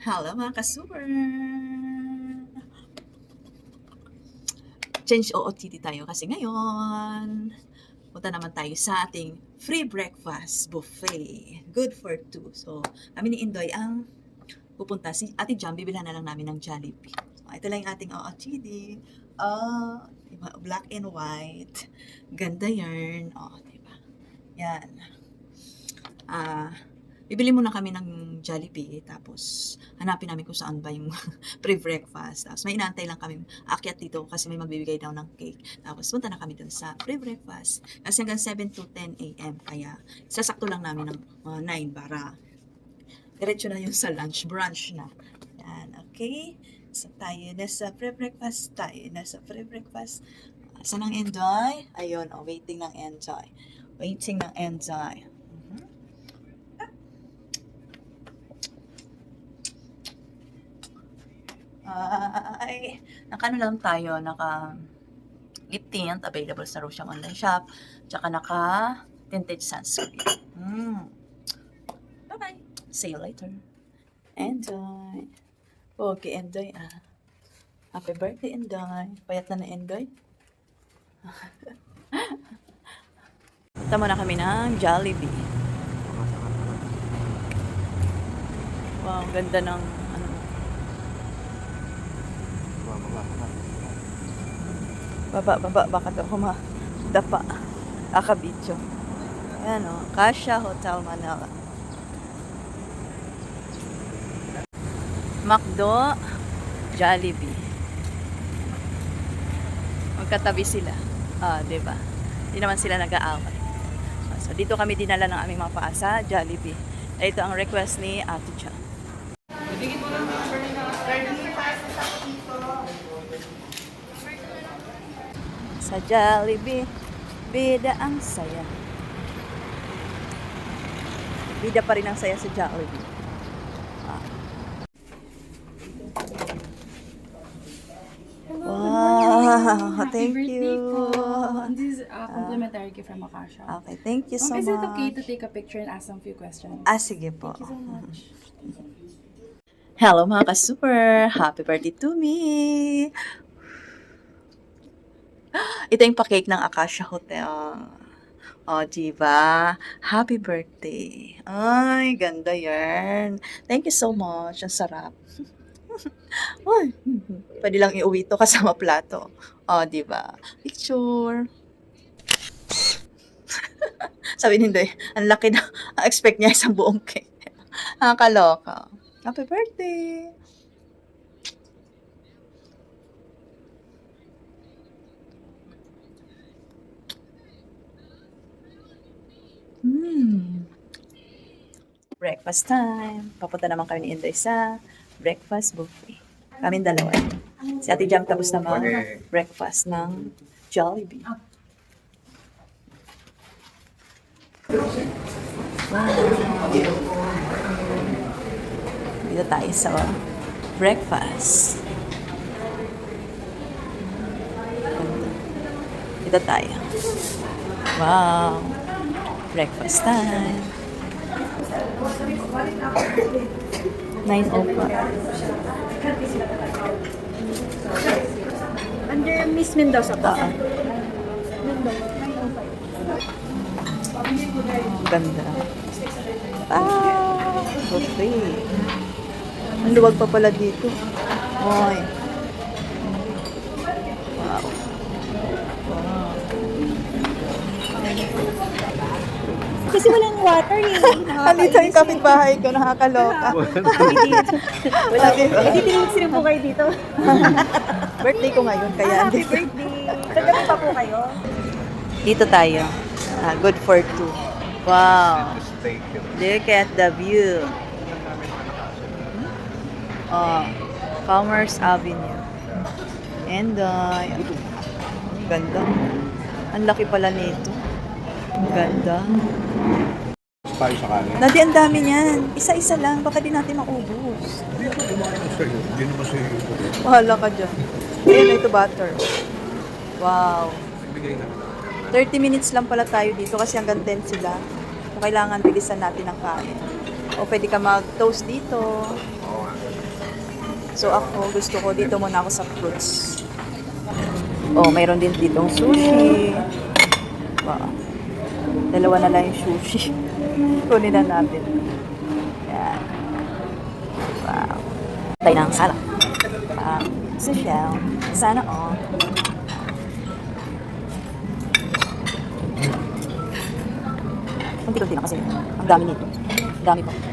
Hello mga ka-super! Change OOTD tayo kasi ngayon, punta naman tayo sa ating free breakfast buffet. Good for two. So, kami ni Indoy ang pupunta. Si Ate Jam, bibilhan na lang namin ng Jollibee. So, ito lang yung ating OOTD. Oh, diba? black and white. Ganda yarn. Oh, diba? Yan. Ah, bibili muna kami ng Jollibee, tapos hanapin namin kung saan ba yung pre-breakfast. Tapos may inaantay lang kami akyat dito kasi may magbibigay daw ng cake. Tapos punta na kami dun sa pre-breakfast. Kasi hanggang 7 to 10 a.m. Kaya sasakto lang namin ng uh, 9 para diretso na yung sa lunch, brunch na. Yan, okay? So tayo na sa pre-breakfast, tayo na sa pre-breakfast. Saan ang enjoy? Ayun, oh, waiting ng enjoy. Waiting ng enjoy. Ay, naka ano lang tayo, naka lip tint, available sa Rosyang online shop, tsaka naka tinted sunscreen. Mm. Bye-bye. See you later. Enjoy. Okay, enjoy ah. Happy birthday, Enjoy. Payat na na Enjoy. Tama na kami ng Jollibee. Wow, ganda ng Baba, baba, baka daw kuma dapa. Akabidyo. Ayan o, Kasha Hotel Manila. Macdo, Jollibee. Magkatabi sila. Ah, 'di ba? Hindi naman sila nag-aaway. So dito kami dinala ng aming mga paasa, Jollibee. Ito ang request ni Ate Cha. Sa Jollibee, bida ang saya. Bida pa rin ang saya sa Jollibee. Ah. Wow, thank birthday you. po. This is a complimentary gift from Akasha. Okay, thank you so Ma'am, is it okay to much. take a picture and ask some few questions? Ah, sige po. Thank you so much. Hello mga ka-super! Happy birthday to me! Ito yung pa-cake ng Acacia Hotel. O, diba? Happy birthday. Ay, ganda yan. Thank you so much. Ang sarap. Ay, pwede lang iuwi to kasama plato. O, diba? Picture. Sabi ni Inday, ang laki na, ang expect niya isang buong cake. Nakakaloka. Happy birthday! Hmm. Breakfast time. Papunta naman kami ni Inday sa breakfast buffet. Kaming dalawa. Si Ate Jam tapos na mag breakfast ng Jollibee. Dito tayo sa breakfast. Dito tayo. Wow! Breakfast time. 9.05. Under Miss Mendoza po. Oo. Ganda. Ah! Buffet. Ang luwag pa pala dito. Oy. Wow. Wow. Kasi walang water eh. Andito yung kapitbahay ko, nakakaloka. Wala. Hindi tinulog po kayo dito. Birthday ko ngayon, kaya Happy andito. birthday. Kagabi pa po kayo. Dito tayo. Ah, good for two. Wow. Look at the view. Oh, Commerce Avenue. And, uh, ganda. Ang laki pala nito. Ganda. tayo sa kanin. Nadi, ang dami niyan. Isa-isa lang. Baka di natin maubos. Hindi ako kumain ng sa'yo. Hindi naman sa'yo ito. Bahala ka dyan. Ayan, ito butter. Wow. Nagbigay na. 30 minutes lang pala tayo dito kasi hanggang 10 sila. So, kailangan bilisan natin ang kain. O pwede ka mag-toast dito. So ako, gusto ko dito muna ako sa fruits. Oh, mayroon din ditong sushi. Wow. Dalawa na lang yung sushi. Kunin na natin. Yan. Wow. Tayo ng sala. Wow. Social. Sana all. Kunti-kunti na kasi. Ang dami nito. Ang dami pa.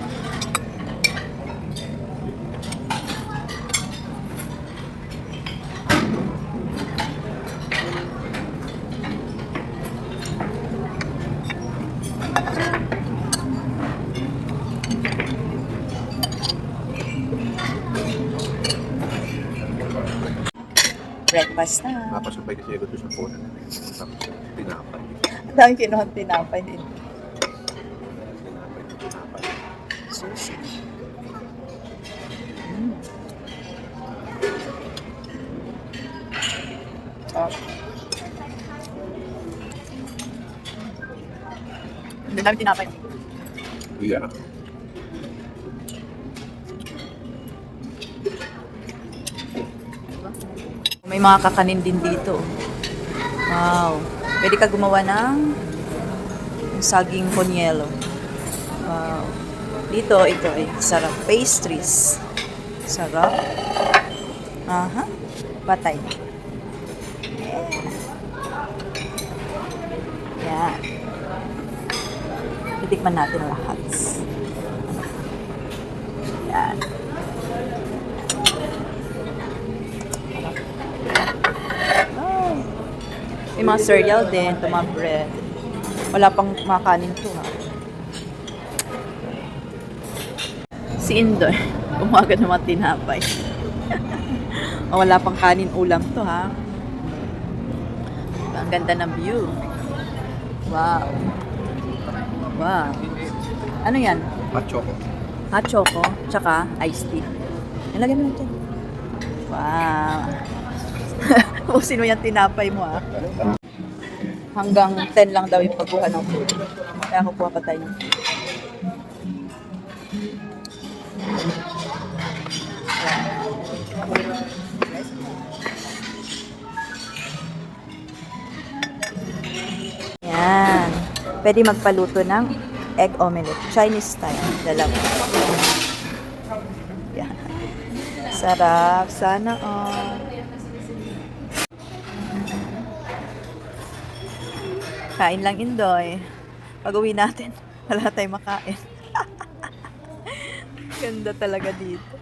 Breakfast na. Napasabay kasi ako sa phone. Tapos tinapay. Ang dami kinuhang tinapay din. Tinapay, tinapay. Sushi. Mm. Ang dami tinapay. Yeah. May mga kakanin din dito. Wow. Pwede ka gumawa ng saging konyelo. Wow. Dito, ito ay sarap. Pastries. Sarap. Aha. Patay. Yeah. Yan. Titikman natin lahat. Yan. May mga cereal din, ito mga bread. Wala pang makanin to ha. Si Indoy, umaga na mga tinapay. Oh, Wala pang kanin ulam to ha. Ang ganda ng view. Wow. Wow. Ano yan? Hot choco. Hot choco, tsaka iced tea. Nilagay mo lang dyan. Wow. Ubusin mo yung tinapay mo ah. Hanggang 10 lang daw yung pagkuha ng food. Kaya kukuha pa tayo. Yan. Pwede magpaluto ng egg omelette. Chinese style. Dalawa. Yan. Sarap. Sana all. Kain lang indoy. Pag uwi natin, wala tayong makain. Ganda talaga dito.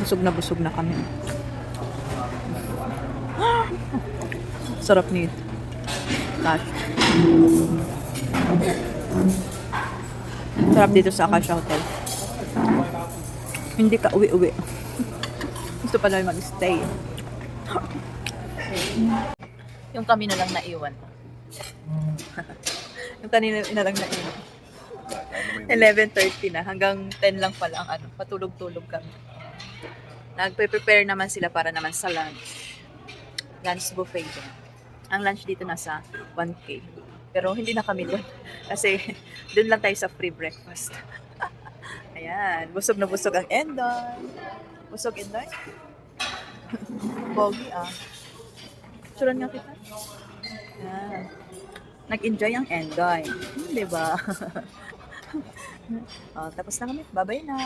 Busog na busog na kami. Sarap nito. Gosh. Sarap dito sa Acacia Hotel. Hindi ka uwi-uwi. Gusto pa namin mag-stay. Yung kami na lang naiwan. yung kanina na lang naiwan. 11.30 na. Hanggang 10 lang pala ang ano. Patulog-tulog kami. Nagpe-prepare naman sila para naman sa lunch. Lunch buffet din. Ang lunch dito nasa 1K. Pero hindi na kami doon. Kasi doon lang tayo sa free breakfast. Ayan. Busog na busog ang Endoy. Busog Endoy? Pogi ah. Suran nga kita. Ayan. Nag-enjoy ang Endoy. Hmm, di ba? oh, tapos na kami. Bye-bye na.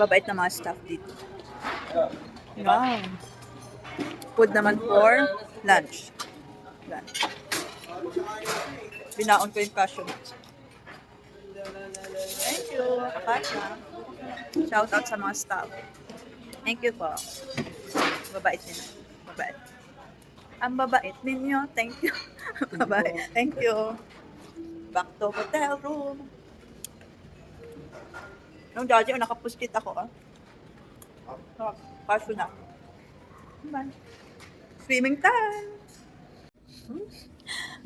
Babait na mga staff dito. Wow. Food naman for lunch. Lunch. Binaon ko yung nuts. Thank you, Akasha. Shout out sa mga staff. Thank you po. Babait nila. Babait. Ang babait ninyo. Thank you. Babait. Thank you. Back to hotel room. Nung dati, oh, nakapuskit ako, ah. Kaso na. Bye. Swimming time!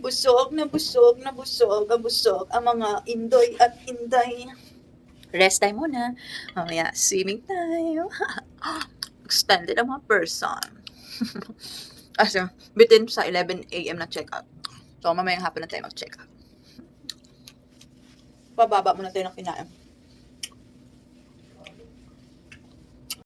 Busog na busog na busog ang busog ang mga indoy at inday. Rest time muna. Mamaya, swimming time. Extended ang mga person. Kasi, bitin sa 11 a.m. na check-out. So, mamayang hapon na tayo mag-check-out. Pababa muna tayo ng kinain.